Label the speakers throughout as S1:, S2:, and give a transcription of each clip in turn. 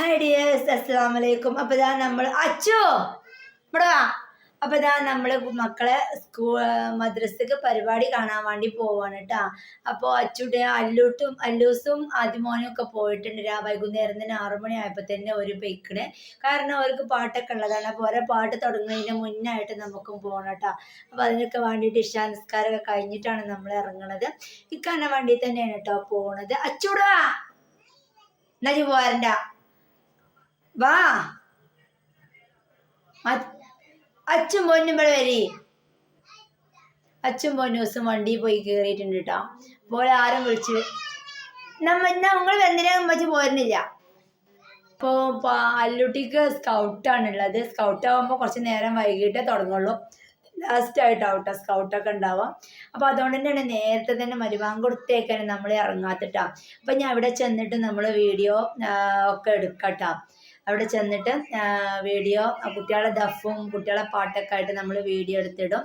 S1: Hi dears അസ്സാം വലൈക്കും അപ്പോൾ ഇതാ നമ്മൾ അച്ചു ഇവിടെ വാ. അപ്പോൾ ഇതാ നമ്മൾ മക്കളെ സ്കൂൾ മദ്രസക്ക് പരിപാടി കാണാൻ വേണ്ടി പോവാണ് കേട്ടോ അപ്പോൾ അച്ചുടെ അല്ലൂട്ടും അല്ലൂസും ആദ്യമോനും ഒക്കെ പോയിട്ടുണ്ട് രാ വൈകുന്നേരം തന്നെ ആറു മണി തന്നെ ഒരു പെയ്ക്കണ്. കാരണം അവർക്ക് പാട്ടൊക്കെ ഉള്ളതാണ്. അപ്പോൾ ഓരോ പാട്ട് തുടങ്ങുന്നതിന് മുന്നായിട്ട് നമുക്കും പോകണം കേട്ടോ അപ്പോൾ അതിനൊക്കെ വേണ്ടിയിട്ട് ഇഷ്ടാനുസ്കാരമൊക്കെ കഴിഞ്ഞിട്ടാണ് നമ്മൾ ഇറങ്ങണത്. ഇക്കാന വേണ്ടി തന്നെയാണ് കേട്ടോ പോണത്. അച്ചുടാ എന്നാ പോരണ്ട വാ. അച്ഛൻ പൊന്നും ഇവിടെ വരി. അച്ഛൻ പൊന്നൂസും വണ്ടി പോയി കയറിയിട്ടുണ്ട് കേട്ടോ അപ്പോൾ ആരും വിളിച്ച് നമ്മ നിങ്ങൾ എന്തിനാ അമ്മച്ചി പോരുന്നില്ല? ഇപ്പോൾ അല്ലുട്ടിക്ക് സ്കൗട്ടാണുള്ളത് സ്കൗട്ട് ആകുമ്പോൾ കുറച്ച് നേരം വൈകിട്ടേ തുടങ്ങുള്ളൂ. ലാസ്റ്റ് ആയിട്ടാവും കേട്ടോ സ്കൗട്ടൊക്കെ ഉണ്ടാവാം അപ്പോൾ അതുകൊണ്ട് തന്നെയാണ് നേരത്തെ തന്നെ മരുവാൻ കൊടുത്തേക്കാണ് നമ്മൾ ഇറങ്ങാത്തിട്ടാ അപ്പം ഞാൻ അവിടെ ചെന്നിട്ട് നമ്മൾ വീഡിയോ ഒക്കെ എടുക്കട്ടോ അവിടെ ചെന്നിട്ട് വീഡിയോ കുട്ടികളെ ദഫും കുട്ടികളെ പാട്ടൊക്കെ ആയിട്ട് നമ്മൾ വീഡിയോ എടുത്തിടും.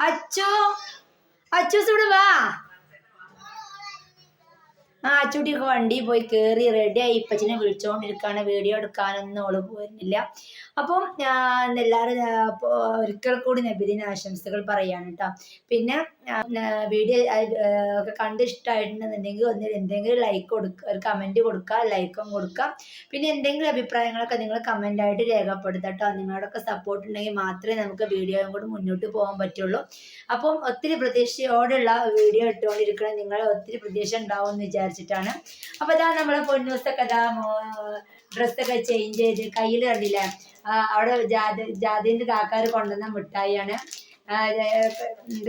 S1: അച്ചു അച്ചൂസ് ഇവിടെ വാ ആ അച്ചൂട്ടിയൊക്കെ വണ്ടി പോയി കയറി റെഡിയായി ഇപ്പച്ചിനെ വിളിച്ചുകൊണ്ടിരിക്കുകയാണ് വീഡിയോ എടുക്കാനൊന്നും ഓൾ പോരുന്നില്ല. അപ്പം എല്ലാവരും ഒരിക്കൽ കൂടി നബിദിന ആശംസകൾ പറയാണ് കേട്ടോ പിന്നെ വീഡിയോ ഒക്കെ കണ്ട് ഇഷ്ടമായിട്ടുണ്ടെന്നുണ്ടെങ്കിൽ ഒന്ന് എന്തെങ്കിലും ലൈക്ക് കൊടുക്കുക ഒരു കമന്റ് കൊടുക്കുക ലൈക്കും കൊടുക്കുക പിന്നെ എന്തെങ്കിലും അഭിപ്രായങ്ങളൊക്കെ നിങ്ങൾ കമന്റായിട്ട് രേഖപ്പെടുത്തുക കേട്ടോ നിങ്ങളോടൊക്കെ സപ്പോർട്ട് ഉണ്ടെങ്കിൽ മാത്രമേ നമുക്ക് വീഡിയോയും കൂടി മുന്നോട്ട് പോകാൻ പറ്റുള്ളൂ. അപ്പം ഒത്തിരി പ്രതീക്ഷയോടുള്ള വീഡിയോ ഇട്ടുകൊണ്ടിരിക്കണം നിങ്ങൾ ഒത്തിരി പ്രതീക്ഷ ഉണ്ടാവും എന്ന് വിചാരിച്ചിട്ടാണ് അപ്പോൾ ഇതാ നമ്മളെ പൊന്നൂസൊക്കെ ഇതാ ഡ്രസ്സൊക്കെ ചേഞ്ച് ചെയ്ത് കയ്യിൽ കണ്ടില്ലേ? അവിടെ ജാതി ജാതിന്റെ കാക്കാർ കൊണ്ടുവന്ന മിഠായിയാണ്.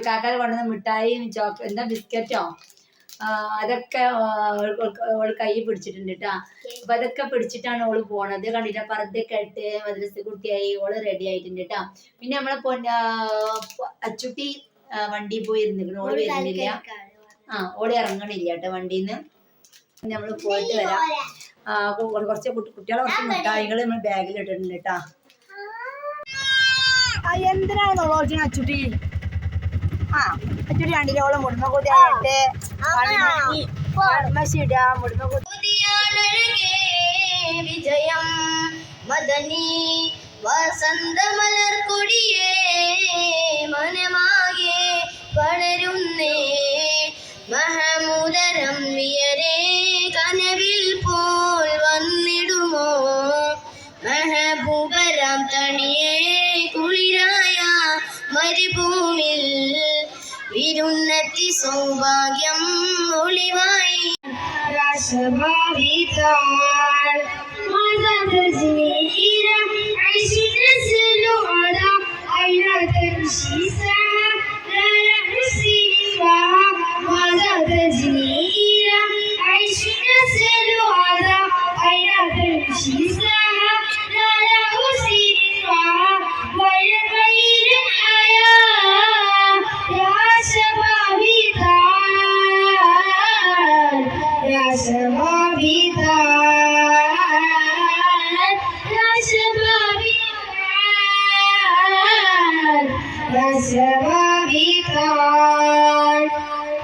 S1: കാക്കാർ കൊണ്ടുവന്ന മിഠായിയും ചോക്ക എന്താ ബിസ്ക്കറ്റോ? അതൊക്കെ ഓൾ കൈ പിടിച്ചിട്ടുണ്ട് കേട്ടോ അപ്പൊ അതൊക്കെ പിടിച്ചിട്ടാണ് ഓൾ പോണത്. കണ്ടില്ല? പർദ്ദയൊക്കെ ഇട്ട് മദ്രസ കുട്ടിയായി ഓൾ റെഡി ആയിട്ടുണ്ട് കേട്ടോ പിന്നെ നമ്മളെ പൊന്ന അച്ചുട്ടി വണ്ടി പോയി ഓൾ വരുന്നില്ല. ആ ഓൾ ഇറങ്ങണില്ല കേട്ടോ വണ്ടിന്ന്. നമ്മൾ പോയിട്ട് വരാം. കുറച്ച് കുട്ടികളെ കുറച്ച് മിഠായികൾ നമ്മൾ ബാഗിൽ ഇട്ടിട്ടുണ്ട് കേട്ടാ എന്തിനാണ് നോളോച്ചിന് അച്ചുട്ടി? ആ അച്ചുട്ടി കണ്ടില്ല? ഓളെ മുടുന്ന കൂട്ടിയായിട്ട് കൂട്ടി
S2: പുതിയാനഴകേ വിജയം. മദനി വസന്ത മലർക്കൊടിയേ മനമാകെ പടരുന്നേ. മഹമുദരം വിയരേ കനവിൽ പോൽ വന്നിടുമോ? മഹബൂബരാം തണിയേ കുളിരായ മരുഭൂമിൽ വിരുന്നത്തി സൗഭാഗ്യം ഒളിവായി. രാസഭാവിതാൾ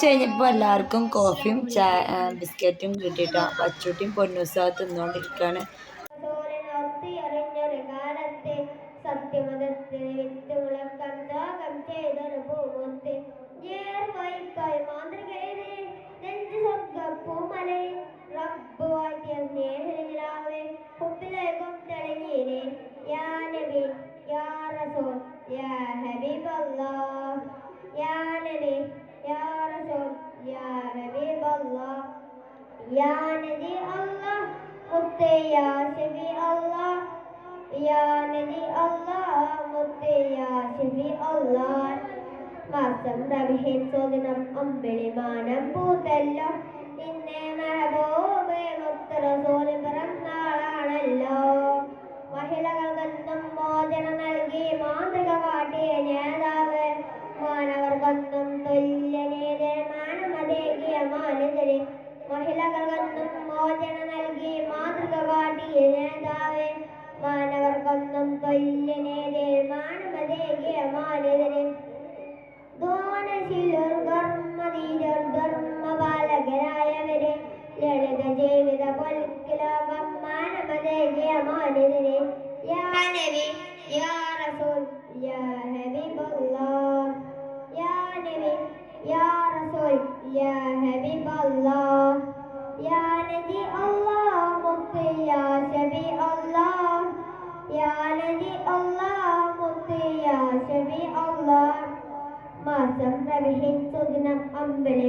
S1: കുറച്ച് കഴിഞ്ഞപ്പോൾ എല്ലാവർക്കും കോഫിയും ചായ ബിസ്ക്കറ്റും കിട്ടിയിട്ടോ അച്ചൂട്ടിയും പൊന്നുസാ തിന്നുകൊണ്ടിരിക്കുകയാണ്
S2: ത്യാഗം ചെയ്തൊരു പൂമുത്ത് Ya Nedi Allah, Mutte Ya Şefi Allah. Ya Nedi Allah, Mutte Ya Şefi Allah. മാസം റബിഹിൻ ചോദിനം അമ്പിളി മാനം പൂത്തല്ലോ ഇന്നേ മഹബൂബ്
S3: മുത്തറ സോലും പിറന്നാളാണല്ലോ മഹിളകൾ കന്നും മോചനം നൽകി മാതൃക കാട്ടിയ നേതാവ് മാനവർക്കൊന്നും
S2: തുല്യ നീതി മാനമതേകിയ മഹിളകൾക്കെന്നും മോചനം നൽകി മാതൃക കാട്ടിയ നേതാവേ മാനവർക്കൊന്നും തൊല്ലിനേതേ മാനവതേകിയ മാനേതരെ. ധോനശീലർ ധർമ്മധീരർ ധർമ്മപാലകരായവരെ. ലളിതജയ ಬೆಳೆಯ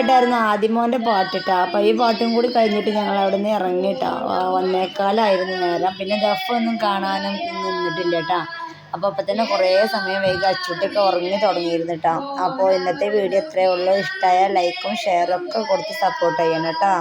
S2: പാട്ടായിരുന്നു ആദിമോന്റെ പാട്ട് കേട്ടോ
S1: അപ്പോൾ ഈ പാട്ടും കൂടി കഴിഞ്ഞിട്ട് ഞങ്ങൾ അവിടെ നിന്ന് ഇറങ്ങിട്ടോ ഒന്നേക്കാലായിരുന്നു നേരം. പിന്നെ ദഫൊന്നും കാണാനും നിന്നിട്ടില്ല കേട്ടോ. അപ്പോൾ അപ്പം തന്നെ കുറേ സമയം വൈകി അച്ചൂട്ടൊക്കെ ഉറങ്ങി തുടങ്ങിയിരുന്നു കേട്ടോ. അപ്പോൾ ഇന്നത്തെ വീഡിയോ എത്രയേ ഉള്ളൂ. ഇഷ്ടമായ ലൈക്കും ഷെയറും ഒക്കെ കൊടുത്ത് സപ്പോർട്ട് ചെയ്യണം കേട്ടോ.